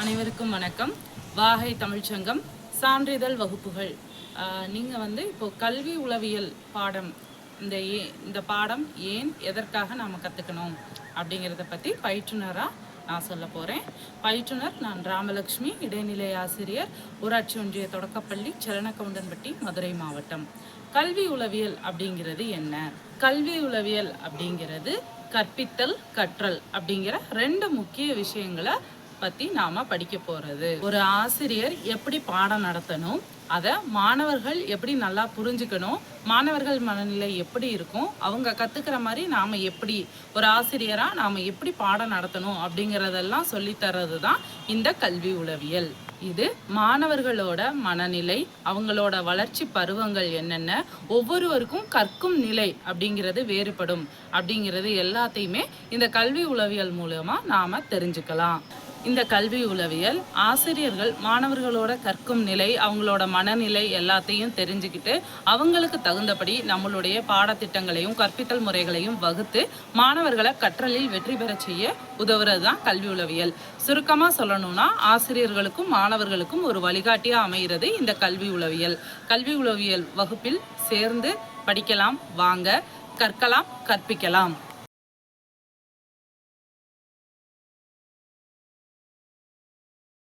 அனைவருக்கும் வணக்கம். வாகை தமிழ்ச்சங்கம் சான்றிதழ் வகுப்புகள். நீங்கள் வந்து இப்போ கல்வி உளவியல் பாடம் இந்த ஏ இந்த பாடம் ஏன் எதற்காக நாம் கற்றுக்கணும் அப்படிங்கிறத பற்றி பயிற்றுனராக நான் சொல்ல போகிறேன் பயிற்றுனர் நான் ராமலக்ஷ்மி இடைநிலை ஆசிரியர் ஊராட்சி ஒன்றிய தொடக்கப்பள்ளி செலனக்கவுண்டன்பட்டி மதுரை மாவட்டம். கல்வி உளவியல் அப்படிங்கிறது என்ன? கல்வி உளவியல் அப்படிங்கிறது கற்பித்தல் கற்றல் அப்படிங்கிற ரெண்டு முக்கிய விஷயங்களை பத்தி நாம படிக்க போறது. ஒரு ஆசிரியர் எப்படி பாடம் நடத்தணும் அதை மாணவர்கள் எப்படி நல்லா புரிஞ்சுக்கணும் மாணவர்கள் மனநிலை எப்படி இருக்கும் அவங்க கத்துக்கிற மாதிரி நாம எப்படி ஒரு ஆசிரியரா நாம எப்படி பாடம் நடத்தணும் அப்படிங்கறதெல்லாம் சொல்லித்தர்றது தான் இந்த கல்வி உளவியல். இது மாணவர்களோட மனநிலை அவங்களோட வளர்ச்சி பருவங்கள் என்னென்ன ஒவ்வொருவருக்கும் கற்கும் நிலை அப்படிங்கிறது வேறுபடும். அப்படிங்கிறது எல்லாத்தையுமே இந்த கல்வி உளவியல் மூலமா நாம தெரிஞ்சுக்கலாம். இந்த கல்வி உளவியல் ஆசிரியர்கள் மாணவர்களோட கற்கும் நிலை அவங்களோட மனநிலை எல்லாத்தையும் தெரிஞ்சுக்கிட்டு அவங்களுக்கு தகுந்தபடி நம்மளுடைய பாடத்திட்டங்களையும் கற்பித்தல் முறைகளையும் வகுத்து மாணவர்களை கற்றலில் வெற்றி பெற செய்ய உதவுறது தான் கல்வி உளவியல். சுருக்கமாக சொல்லணும்னா ஆசிரியர்களுக்கும் மாணவர்களுக்கும் ஒரு வழிகாட்டியாக அமைகிறது இந்த கல்வி உளவியல். கல்வி உளவியல் வகுப்பில் சேர்ந்து படிக்கலாம் வாங்க கற்கலாம் கற்பிக்கலாம்.